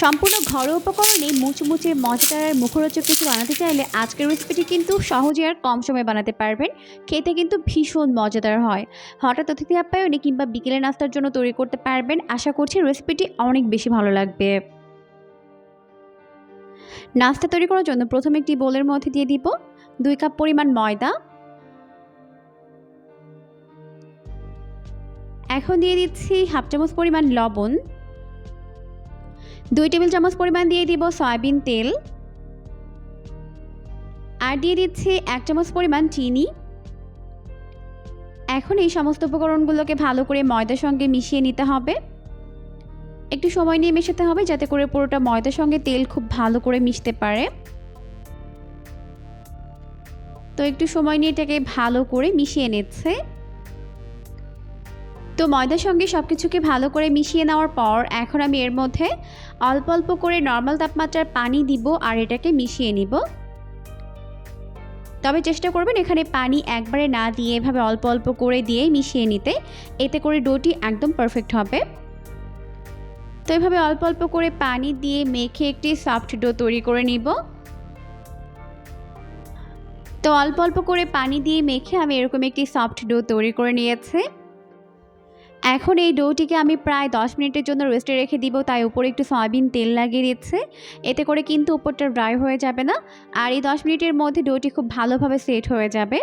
সম্পূর্ণ ঘরোয়া উপকরণে মুচমুচে, মজাদার আর মুখরোচক কিছু বানাতে চাইলে আজকের রেসিপিটি কিন্তু সহজে আর কম সময়ে বানাতে পারবেন। খেতে কিন্তু ভীষণ মজাদার হয়। হঠাৎ অতিথি আপ্যায়নে কিংবা বিকেলে নাস্তার জন্য তৈরি করতে পারবেন। আশা করছি রেসিপিটি অনেক বেশি ভালো লাগবে। নাস্তা তৈরি করার জন্য প্রথমে একটি বোলের মধ্যে দিয়ে দিব দুই কাপ পরিমাণ ময়দা। এখন দিয়ে দিচ্ছি হাফ চামচ পরিমাণ লবণ। দুই টেবিল চামচ পরিমাণ দিয়ে দিব সয়াবিন তেল। আর দিয়ে দিচ্ছি এক চামচ পরিমাণ চিনি। এখন এই সমস্ত উপকরণগুলোকে ভালো করে ময়দার সঙ্গে মিশিয়ে নিতে হবে। একটু সময় নিয়ে মেশাতে হবে যাতে করে পুরোটা ময়দার সঙ্গে তেল খুব ভালো করে মিশতে পারে। তো একটু সময় নিয়ে এটাকে ভালো করে মিশিয়ে নিচ্ছে। তো ময়দার সঙ্গে সব কিছুকে ভালো করে মিশিয়ে নেওয়ার পর এখন আমি এর মধ্যে অল্প অল্প করে নর্মাল তাপমাত্রার পানি দিব আর এটাকে মিশিয়ে নিব। তবে চেষ্টা করবেন এখানে পানি একবারে না দিয়ে এভাবে অল্প অল্প করে দিয়ে মিশিয়ে নিতে। এতে করে ডোটি একদম পারফেক্ট হবে। তো এভাবে অল্প অল্প করে পানি দিয়ে মেখে একটি সফট ডো তৈরি করে নিব। তো অল্প অল্প করে পানি দিয়ে মেখে আমি এরকম একটি সফট ডো তৈরি করে নিয়েছি। এখন এই ডোটিকে আমি প্রায় দশ মিনিটের জন্য রেস্টে রেখে দিব, তাই উপরে একটু সয়াবিন তেল লাগিয়ে দিচ্ছে। এতে করে কিন্তু উপরটা ড্রাই হয়ে যাবে না। আর এই দশ মিনিটের মধ্যে ডোটি খুব ভালোভাবে সেট হয়ে যাবে।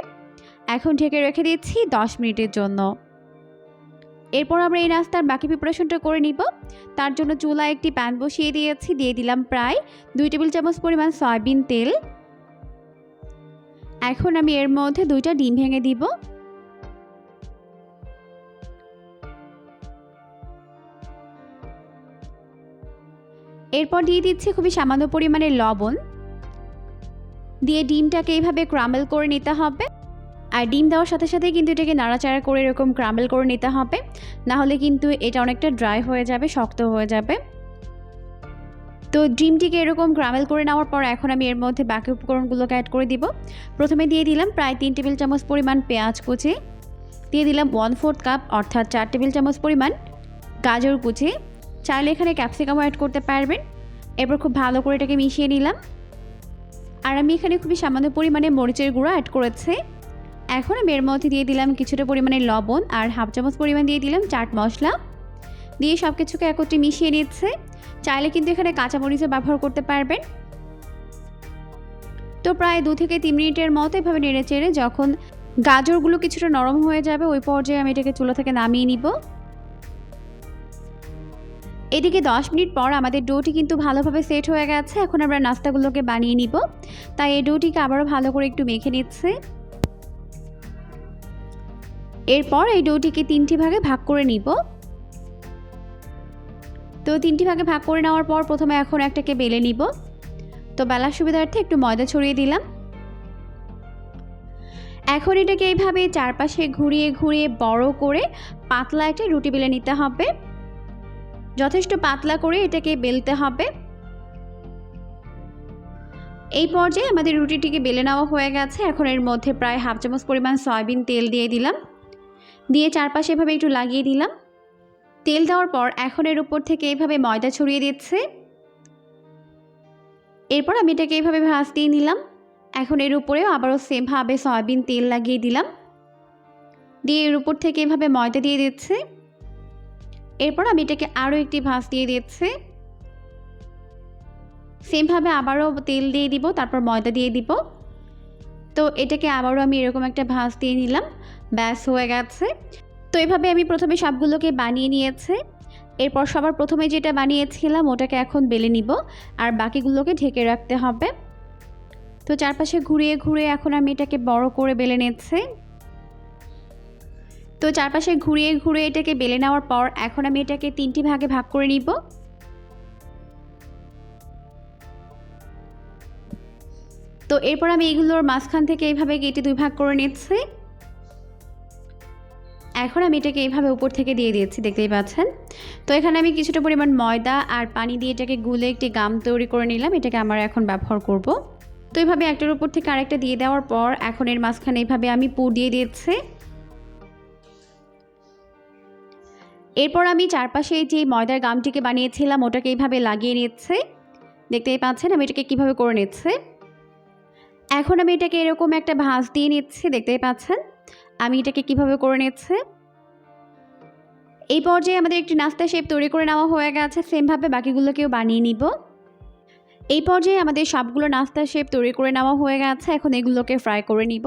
এখন ঢেকে রেখে দিচ্ছি দশ মিনিটের জন্য। এরপর আমরা এই নাস্তার বাকি প্রিপারেশনটা করে নিব। তার জন্য চুলায় একটি প্যান বসিয়ে দিয়েছি, দিয়ে দিলাম প্রায় দুই টেবিল চামচ পরিমাণ সয়াবিন তেল। এখন আমি এর মধ্যে দুইটা ডিম ভেঙে দিব। এরপর দিয়ে দিচ্ছি খুবই সামান্য পরিমাণে লবণ। দিয়ে ডিমটাকে এইভাবে ক্রামেল করে নিতে হবে। আর ডিম দেওয়ার সাথে সাথে কিন্তু এটাকে নাড়াচাড়া করে এরকম ক্রামেল করে নিতে হবে। না হলে কিন্তু এটা অনেকটা ড্রাই হয়ে যাবে, শক্ত হয়ে যাবে। তো ডিমটিকে এরকম ক্রামেল করে নেওয়ার পর এখন আমি এর মধ্যে বাকি উপকরণগুলোকে অ্যাড করে দিব। প্রথমে দিয়ে দিলাম প্রায় তিন টেবিল চামচ পরিমাণ পেঁয়াজ কুচি। দিয়ে দিলাম ওয়ান ফোর্থ কাপ অর্থাৎ চার টেবিল চামচ পরিমাণ গাজর কুচি। চাইলে এখানে ক্যাপসিকামও অ্যাড করতে পারবেন। এরপর খুব ভালো করে এটাকে মিশিয়ে নিলাম। আর আমি এখানে খুবই সামান্য পরিমাণে মরিচের গুঁড়ো অ্যাড করেছি। এখন আমি এর মধ্যে দিয়ে দিলাম কিছুটা পরিমাণে লবণ আর হাফ চামচ পরিমাণ দিয়ে দিলাম চাট মশলা। দিয়ে সব কিছুকে একত্রে মিশিয়ে নিচ্ছে। চাইলে কিন্তু এখানে কাঁচা কাঁচামরিচও ব্যবহার করতে পারবেন। তো প্রায় দু থেকে তিন মিনিটের মতো এভাবে নেড়ে চেড়ে যখন গাজরগুলো কিছুটা নরম হয়ে যাবে, ওই পর্যায়ে আমি এটাকে চুলো থেকে নামিয়ে নিব। এদিকে দশ মিনিট পর আমাদের ডোটি কিন্তু ভালোভাবে সেট হয়ে গেছে। এখন আমরা নাস্তাগুলোকে বানিয়ে নিব। তাই এই ডোটিকে আবারও ভালো করে একটু মেখে নিচ্ছে। এরপর এই ডোটিকে তিনটি ভাগে ভাগ করে নিব। তো তিনটি ভাগে ভাগ করে নেওয়ার পর প্রথমে এখন একটাকে বেলে নিব। তো বেলার সুবিধার্থে একটু ময়দা ছড়িয়ে দিলাম। এখন এটাকে এইভাবে চারপাশে ঘুরিয়ে ঘুরিয়ে বড় করে পাতলা একটা রুটি বেলে নিতে হবে। যথেষ্ট পাতলা করে এটাকে বেলতে হবে। এই পর্যায়ে আমাদের রুটিটিকে বেলে নেওয়া হয়ে গেছে। এখন এর মধ্যে প্রায় হাফ চামচ পরিমাণ সয়াবিন তেল দিয়ে দিলাম। দিয়ে চারপাশে এভাবে একটু লাগিয়ে দিলাম। তেল দেওয়ার পর এখন এর উপর থেকে এইভাবে ময়দা ছড়িয়ে দিচ্ছে। এরপর আমি এটাকে এইভাবে ভাজ দিয়ে নিলাম। এখন এর উপরেও আবারও সেমভাবে সয়াবিন তেল লাগিয়ে দিলাম। দিয়ে এর উপর থেকে এভাবে ময়দা দিয়ে দিচ্ছে। এরপর আমি এটাকে আরও একটি ভাঁজ দিয়ে দিচ্ছি। সেমভাবে আবারও তেল দিয়ে দিব, তারপর ময়দা দিয়ে দিব। তো এটাকে আবারও আমি এরকম একটা ভাঁজ দিয়ে নিলাম, ব্যাস হয়ে গেছে। তো এভাবে আমি প্রথমে সবগুলোকে বানিয়ে নিয়েছি। এরপর সবার প্রথমে যেটা বানিয়েছিলাম, ওটাকে এখন বেলে নিব, আর বাকিগুলোকে ঢেকে রাখতে হবে। তো চারপাশে ঘুরিয়ে ঘুরিয়ে এখন আমি এটাকে বড় করে বেলে নিচ্ছি। তো চারপাশে ঘুরিয়ে ঘুরিয়ে এটাকে বেলে নেওয়ার পর এখন আমি এটাকে তিনটি ভাগে ভাগ করে নিব। তো এরপর আমি এগুলোর মাঝখান থেকে এইভাবে কেটে দুই ভাগ করে নিচ্ছি। এখন আমি এটাকে এইভাবে উপর থেকে দিয়ে দিয়েছি, দেখতেই পাচ্ছেন। তো এখানে আমি কিছুটা পরিমাণ ময়দা আর পানি দিয়ে এটাকে গুলে একটি গাম তৈরি করে নিলাম, এটাকে আমার এখন ব্যবহার করব। তো এইভাবে একটার উপর থেকে আরেকটা দিয়ে দেওয়ার পর এখন এর মাঝখানে এইভাবে আমি পুর দিয়ে দিয়েছি এরপর আমি চারপাশে যে ময়দার গামটিকে বানিয়েছিলাম, ওটাকে এইভাবে লাগিয়ে নিচ্ছে দেখতেই পাচ্ছেন আমি এটাকে কীভাবে করে নিচ্ছে। এখন আমি এটাকে এরকম একটা ভাঁজ দিয়ে নিচ্ছি, দেখতেই পাচ্ছেন? আমি এটাকে কীভাবে করে নিচ্ছে? এই পর্যায়ে আমাদের একটি নাস্তা শেপ তৈরি করে নেওয়া হয়ে গেছে। সেমভাবে বাকিগুলোকেও বানিয়ে নিব। এই পর্যায়ে আমাদের সবগুলো নাস্তার শেপ তৈরি করে নেওয়া হয়ে গেছে। এখন এগুলোকে ফ্রাই করে নিব।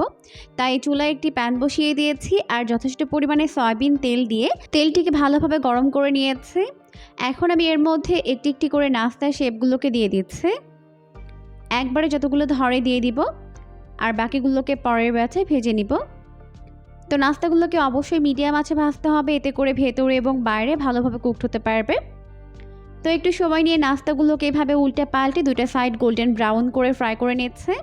তাই চুলায় একটি প্যান বসিয়ে দিয়েছি আর যথেষ্ট পরিমাণে সয়াবিন তেল দিয়ে তেলটিকে ভালোভাবে গরম করে নিয়েছি। এখন আমি এর মধ্যে একটি একটি করে নাস্তার শেপগুলোকে দিয়ে দিচ্ছি। একবারে যতগুলো ধরে দিয়ে দিব আর বাকিগুলোকে পরের ব্যাচে ভেজে নিব। তো নাস্তাগুলোকে অবশ্যই মিডিয়াম আছে ভাজতে হবে। এতে করে ভেতরে এবং বাইরে ভালোভাবে কুকড হতে পারবে। তো একটু সময় নিয়ে নাস্তাগুলোকে এভাবে উল্টে পাল্টে দুইটা সাইড গোল্ডেন ব্রাউন করে ফ্রাই করে নিচ্ছে।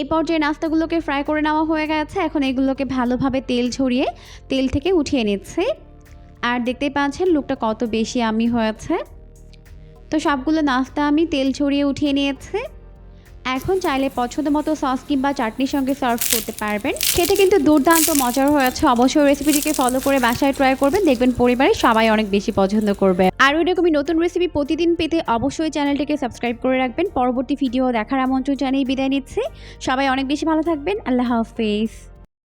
এই পর্যায়ে নাস্তাগুলোকে ফ্রাই করে নেওয়া হয়ে গেছে। এখন এগুলোকে ভালোভাবে তেল ঝরিয়ে তেল থেকে উঠিয়ে নিচ্ছে। আর দেখতেই পাচ্ছেন লুকটা কত বেশি আমি হয়েছে। তো সবগুলো নাস্তা আমি তেল ছড়িয়ে উঠিয়ে নিয়েছি। এখন চাইলে পছন্দ মতো সস কিংবা চাটনির সঙ্গে সার্ভ করতে পারবেন। খেতে কিন্তু দুর্দান্ত মজার হয়েছে অবশ্যই রেসিপিটিকে ফলো করে বাসায় ট্রাই করবেন। দেখবেন পরিবারের সবাই অনেক বেশি পছন্দ করবে। আরও এরকমই নতুন রেসিপি প্রতিদিন পেতে অবশ্যই চ্যানেলটিকে সাবস্ক্রাইব করে রাখবেন। পরবর্তী ভিডিও দেখার আমন্ত্রণ জানিয়ে বিদায় নিচ্ছে। সবাই অনেক বেশি ভালো থাকবেন। আল্লাহ হাফেজ।